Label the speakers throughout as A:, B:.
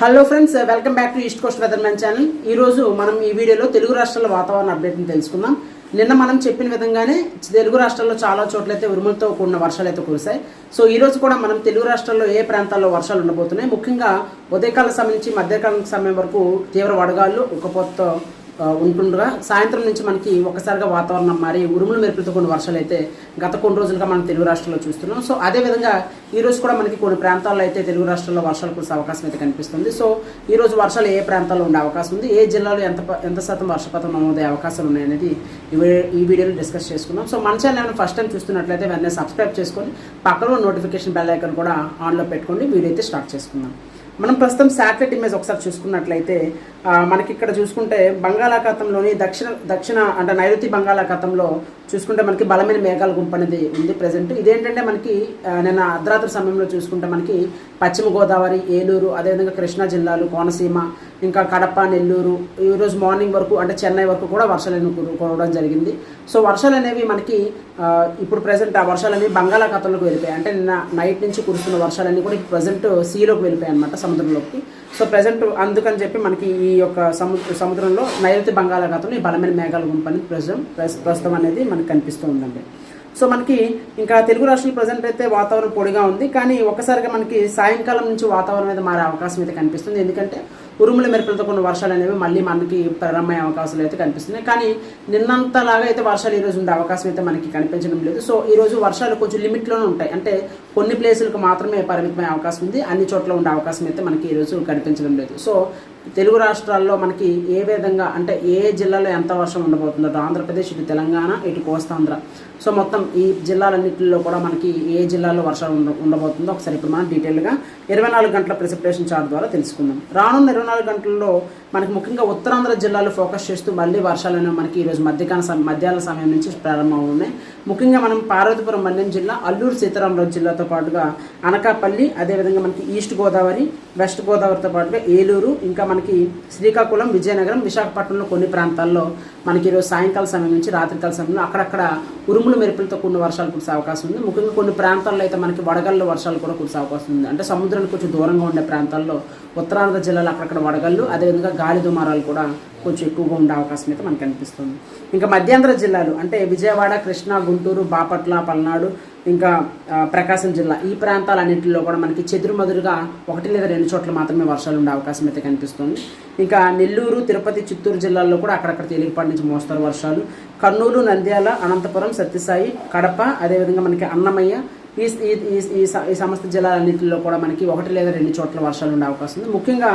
A: Hello friends welcome back to East Coast weather man channel ఈరోజు మనం ఈ వీడియోలో తెలుగు రాష్ట్రాల వాతావరణ అప్డేట్ని తెలుసుకుందాం. నిన్న మనం చెప్పిన విధంగానే తెలుగు రాష్ట్రాల్లో చాలా చోట్లయితే ఉరుములతో కూడిన వర్షాలు అయితే కురిశాయి. సో ఈ రోజు కూడా మనం తెలుగు రాష్ట్రాల్లో ఏ ప్రాంతాల్లో వర్షాలు ఉండబోతున్నాయి? ముఖ్యంగా ఉదయకాల సమయం నుంచి మధ్యకాలం సమయం వరకు తీవ్ర వడగాళ్ళు ఉక్కపోతతో ఉంటుండగా సాయంత్రం నుంచి మనకి ఒక్కసారిగా వాతావరణం మారి ఉరుములు మెరుపులతో కొన్ని వర్షాలు అయితే గత కొన్ని రోజులుగా మనం తెలుగు రాష్ట్రాల్లో చూస్తున్నాం. సో అదే విధంగా కూడా మనకి కొన్ని ప్రాంతాల్లో అయితే తెలుగు రాష్ట్రాల్లో వర్షాలు కురిసే అవకాశం అయితే కనిపిస్తుంది. సో ఈ రోజు వర్షాలు ఏ ప్రాంతాల్లో ఉండే అవకాశం ఉంది? ఏ జిల్లాలో ఎంత ఎంత శాతం వర్షపాతం నమోదయ్యే అవకాశాలు ఉన్నాయనేది ఈ ఈ వీడియోలో డిస్కస్ చేసుకున్నాం సో మన ఛానల్ ఏమైనా ఫస్ట్ టైం చూస్తున్నట్లయితే వెంటనే సబ్స్క్రైబ్ చేసుకొని పక్కన నోటిఫికేషన్ బెల్ ఐకన్ కూడా ఆన్లో పెట్టుకోండి. వీడియో అయితే స్టార్ట్ చేసుకుందాం. మనం ప్రస్తుతం శాటిలైట్ ఇమేజ్ ఒకసారి చూసుకున్నట్లయితే మనకి ఇక్కడ చూసుకుంటే బంగాళాఖాతంలోని దక్షిణ దక్షిణ అంటే నైరుతి బంగాళాఖాతంలో చూసుకుంటే మనకి బలమైన మేఘాల గుంపు అనేది ఉంది ప్రజెంట్ ఇదేంటంటే మనకి నిన్న అర్ధరాత్రి సమయంలో చూసుకుంటే మనకి పశ్చిమ గోదావరి ఏలూరు అదేవిధంగా కృష్ణా జిల్లాలు కోనసీమ ఇంకా కడప నెల్లూరు ఈరోజు మార్నింగ్ వరకు అంటే చెన్నై వరకు కూడా వర్షాలు అనేవి కురవడం జరిగింది. సో వర్షాలు అనేవి మనకి ఇప్పుడు ప్రజెంట్ ఆ వర్షాలు అనేవి బంగాళాఖాతంలోకి వెళ్ళిపోయాయి. అంటే నిన్న నైట్ నుంచి కురుస్తున్న వర్షాలన్నీ కూడా ఇప్పుడు ప్రజెంట్ సీలోకి వెళ్ళిపోయాయి అనమాట సముద్రంలోకి. సో ప్రజెంట్ అందుకని చెప్పి మనకి ఈ యొక్క సముద్ర సముద్రంలో నైరుతి బంగాళాఖాతంలో ఈ బలమైన మేఘాలు గుంపని అనేది ప్రస్తుతం ప్రస్తుతం అనేది మనకు కనిపిస్తూ ఉందండి. సో మనకి ఇంకా తెలుగు రాష్ట్రాలు ప్రజెంట్ అయితే వాతావరణం పొడిగా ఉంది. కానీ ఒకసారిగా మనకి సాయంకాలం నుంచి వాతావరణం అయితే మారే అవకాశం అయితే కనిపిస్తుంది. ఎందుకంటే ఉరుముల మెరుపులతో కొన్ని వర్షాలు అనేవి మళ్ళీ మనకి ప్రారంభమయ్యే అవకాశాలు అయితే కనిపిస్తున్నాయి. కానీ నిన్నంతలాగా అయితే వర్షాలు ఈ రోజు ఉండే అవకాశం అయితే మనకి కనిపించడం లేదు. సో ఈ రోజు వర్షాలు కొంచెం లిమిట్లోనే ఉంటాయి. అంటే కొన్ని ప్లేసులకు మాత్రమే పరిమితమయ్యే అవకాశం ఉంది. అన్ని చోట్ల ఉండే అవకాశం అయితే మనకి ఈ రోజు కనిపించడం లేదు. సో తెలుగు రాష్ట్రాల్లో మనకి ఏ విధంగా అంటే ఏ జిల్లాలో ఎంత వర్షం ఉండబోతుందో అటు ఆంధ్రప్రదేశ్ ఇటు తెలంగాణ ఇటు కోస్తాంధ్ర. సో మొత్తం ఈ జిల్లాలన్నింటిలో కూడా మనకి ఏ జిల్లాలో వర్షం ఉండ ఉండబోతుందో ఒకసారి ఇప్పుడు మనం డీటెయిల్గా ఇరవై నాలుగు గంటల ప్రెసిపిటేషన్ చార్ట్ ద్వారా తెలుసుకుందాం. రానున్న ఇరవై నాలుగు గంటల్లో మనకి ముఖ్యంగా ఉత్తరాంధ్ర జిల్లాలు ఫోకస్ చేస్తూ మళ్ళీ వర్షాలు అనేవి మనకి ఈరోజు మధ్యకాల సమ- మధ్యాహ్న సమయం నుంచి ప్రారంభం ముఖ్యంగా మనం పార్వతీపురం మన్యం జిల్లా అల్లూరు సీతారామరాజు జిల్లాతో పాటుగా అనకాపల్లి అదేవిధంగా మనకి ఈస్ట్ గోదావరి వెస్ట్ గోదావరితో పాటుగా ఏలూరు ఇంకా మనకి శ్రీకాకుళం విజయనగరం విశాఖపట్నంలో కొన్ని ప్రాంతాల్లో మనకి ఈరోజు సాయంకాల సమయం నుంచి రాత్రికాల సమయంలో అక్కడక్కడ ఉరుములు మెరుపులతో కొన్ని వర్షాలు కురిసే అవకాశం ఉంది. ముఖ్యంగా కొన్ని ప్రాంతాల్లో అయితే మనకి వడగళ్ళు వర్షాలు కూడా కురిసే అవకాశం ఉంది. అంటే సముద్రానికి కొంచెం దూరంగా ఉండే ప్రాంతాల్లో ఉత్తరాంధ్ర జిల్లాలో అక్కడక్కడ వడగళ్ళు అదేవిధంగా గాలి దుమారాలు కూడా కొంచెం ఎక్కువగా ఉండే అవకాశం అయితే మనకు కనిపిస్తుంది ఇంకా మధ్యాంధ్ర జిల్లాలు అంటే విజయవాడ కృష్ణా గుంటూరు బాపట్ల పల్నాడు ఇంకా ప్రకాశం జిల్లా ఈ ప్రాంతాలన్నింటిలో కూడా మనకి చెదురుమదురుగా ఒకటి లేదా రెండు చోట్ల మాత్రమే వర్షాలు ఉండే అవకాశం అయితే కనిపిస్తుంది. ఇంకా నెల్లూరు తిరుపతి చిత్తూరు జిల్లాల్లో కూడా అక్కడక్కడ తేలికపాటి నుంచి మోస్తారు వర్షాలు. కర్నూలు నంద్యాల అనంతపురం సత్యసాయి కడప అదేవిధంగా మనకి అన్నమయ్య ఈ ఈ ఈ- ఈ స- ఈ సమస్త జిల్లాలన్నింటిలో కూడా మనకి ఒకటి లేదా రెండు చోట్ల వర్షాలు ఉండే అవకాశం ఉంది. ముఖ్యంగా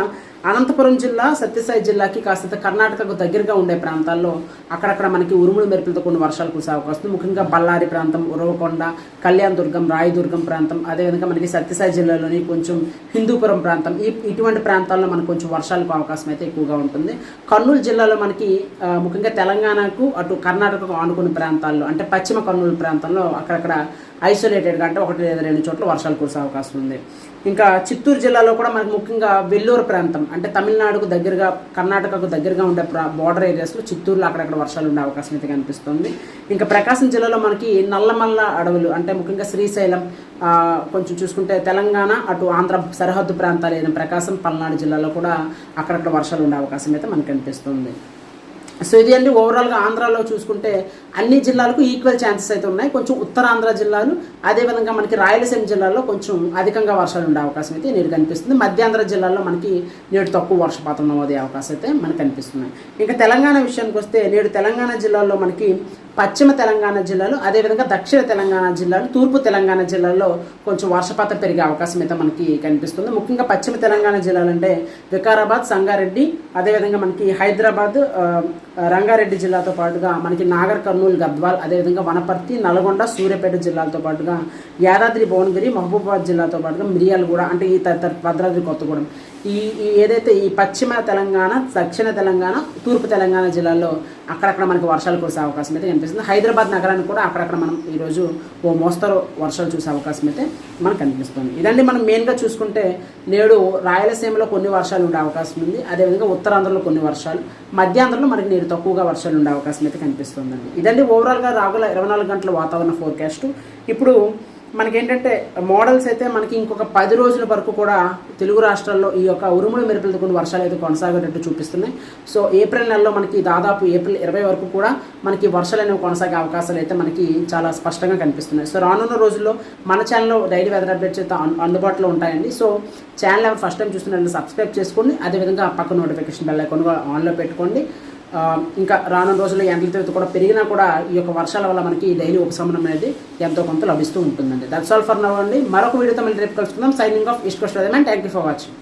A: అనంతపురం జిల్లా సత్యసాయి జిల్లాకి కాస్త కర్ణాటకకు దగ్గరగా ఉండే ప్రాంతాల్లో అక్కడక్కడ మనకి ఉరుములు మెరుపులతో కొన్ని వర్షాలు కురిసే అవకాశం ఉంది. ముఖ్యంగా బళ్ళారి ప్రాంతం ఉరవకొండ కళ్యాణ్ దుర్గం రాయదుర్గం ప్రాంతం అదేవిధంగా మనకి సత్యసాయి జిల్లాలోని కొంచెం హిందూపురం ప్రాంతం ఈ ఇటువంటి ప్రాంతాల్లో మనకు కొంచెం వర్షాలకు అవకాశం అయితే ఎక్కువగా ఉంటుంది. కర్నూలు జిల్లాలో మనకి ముఖ్యంగా తెలంగాణకు అటు కర్ణాటకకు ఆనుకున్న ప్రాంతాల్లో అంటే పశ్చిమ కర్నూలు ప్రాంతంలో అక్కడక్కడ ఐసోలేటెడ్గా అంటే ఒకటి లేదా రెండు చోట్ల వర్షాలు కురిసే అవకాశం ఉంది. ఇంకా చిత్తూరు జిల్లాలో కూడా మనకి ముఖ్యంగా వెల్లూరు ప్రాంతం అంటే తమిళనాడుకు దగ్గరగా కర్ణాటకకు దగ్గరగా ఉండే బార్డర్ ఏరియాస్లో చిత్తూరులో అక్కడక్కడ వర్షాలు ఉండే అవకాశం అయితే కనిపిస్తుంది. ఇంకా ప్రకాశం జిల్లాలో మనకి నల్లమల్ల అడవులు అంటే ముఖ్యంగా శ్రీశైలం కొంచెం చూసుకుంటే తెలంగాణ అటు ఆంధ్ర సరిహద్దు ప్రాంతాలు అయిన ప్రకాశం పల్నాడు జిల్లాలో కూడా అక్కడక్కడ వర్షాలు ఉండే అవకాశం అయితే మనకు కనిపిస్తుంది. సో ఇది అండి ఓవరాల్గా ఆంధ్రాలో చూసుకుంటే అన్ని జిల్లాలకు ఈక్వల్ ఛాన్సెస్ అయితే ఉన్నాయి. కొంచెం ఉత్తరాంధ్ర జిల్లాలు అదేవిధంగా మనకి రాయలసీమ జిల్లాలో కొంచెం అధికంగా వర్షాలు ఉండే అవకాశం అయితే నేడు కనిపిస్తుంది మధ్యాంధ్ర జిల్లాలో మనకి నేడు తక్కువ వర్షపాతం నమోదే అవకాశం అయితే మనకు కనిపిస్తున్నాయి ఇంకా తెలంగాణ విషయానికి వస్తే నేడు తెలంగాణ జిల్లాలో మనకి పశ్చిమ తెలంగాణ జిల్లాలు అదేవిధంగా దక్షిణ తెలంగాణ జిల్లాలు తూర్పు తెలంగాణ జిల్లాల్లో కొంచెం వర్షపాతం పెరిగే అవకాశం అయితే మనకి కనిపిస్తుంది. ముఖ్యంగా పశ్చిమ తెలంగాణ జిల్లాలు అంటే వికారాబాద్ సంగారెడ్డి అదేవిధంగా మనకి హైదరాబాద్ రంగారెడ్డి జిల్లాతో పాటుగా మనకి నాగర్ కర్నూలు గద్వాల్ అదేవిధంగా వనపర్తి నల్గొండ సూర్యాపేట జిల్లాలతో పాటుగా యాదాద్రి భువనగిరి మహబూబాబాద్ జిల్లాతో పాటుగా మిరియాలు కూడా అంటే ఈ తదితర భద్రాద్రి కొత్తగూడెం. ఈ ఈ ఏదైతే ఈ పశ్చిమ తెలంగాణ దక్షిణ తెలంగాణ తూర్పు తెలంగాణ జిల్లాల్లో అక్కడక్కడ మనకి వర్షాలు కురిసే అవకాశం అయితే కనిపిస్తుంది. హైదరాబాద్ నగరానికి కూడా అక్కడక్కడ మనం ఈరోజు ఓ మోస్తరు వర్షాలు చూసే అవకాశం అయితే మనకు కనిపిస్తుంది. ఇదండి మనం మెయిన్గా చూసుకుంటే నేడు రాయలసీమలో కొన్ని వర్షాలు ఉండే అవకాశం ఉంది. అదేవిధంగా ఉత్తరాంధ్రలో కొన్ని వర్షాలు మధ్యాంధ్రలో మనకి నేడు తక్కువగా వర్షాలు ఉండే అవకాశం అయితే కనిపిస్తుందండి. ఇదండి ఓవరాల్గా రాగుల ఇరవై నాలుగు గంటల వాతావరణ ఫోర్కాస్ట్ ఇప్పుడు మనకేంటంటే మోడల్స్ అయితే మనకి ఇంకొక పది రోజుల వరకు కూడా తెలుగు రాష్ట్రాల్లో ఈ యొక్క ఉరుములు మెరుపులతో కొన్ని వర్షాలు అయితే కొనసాగేటట్టు చూపిస్తున్నాయి. సో ఏప్రిల్ నెలలో మనకి దాదాపు ఏప్రిల్ ఇరవై వరకు కూడా మనకి వర్షాలు అనేవి కొనసాగే అవకాశాలు అయితే మనకి చాలా స్పష్టంగా కనిపిస్తున్నాయి. సో రానున్న రోజుల్లో మన ఛానల్లో డైలీ వెదర్ అప్డేట్స్ అయితే అందుబాటులో ఉంటాయండి. సో ఛానల్ ఎవరు ఫస్ట్ టైం చూస్తున్నట్టు సబ్స్క్రైబ్ చేసుకోండి. అదేవిధంగా పక్క నోటిఫికేషన్ బెల్ ఐకాన్ కూడా ఆన్లో పెట్టుకోండి. ఇంకా రానున్న రోజుల్లో ఎండల తీవ్రత కూడా పెరిగినా కూడా ఈ యొక్క వర్షాల వల్ల మనకి డైలీ ఉపశమనం అనేది ఎంతో కొంత లభిస్తూ ఉంటుందండి. దట్స్ ఆల్ ఫర్ నవ్ అండి. మరొక వీడియోతో మళ్ళీ రేపు కలుసుకుందాం. Signing off East Coast thank you for watching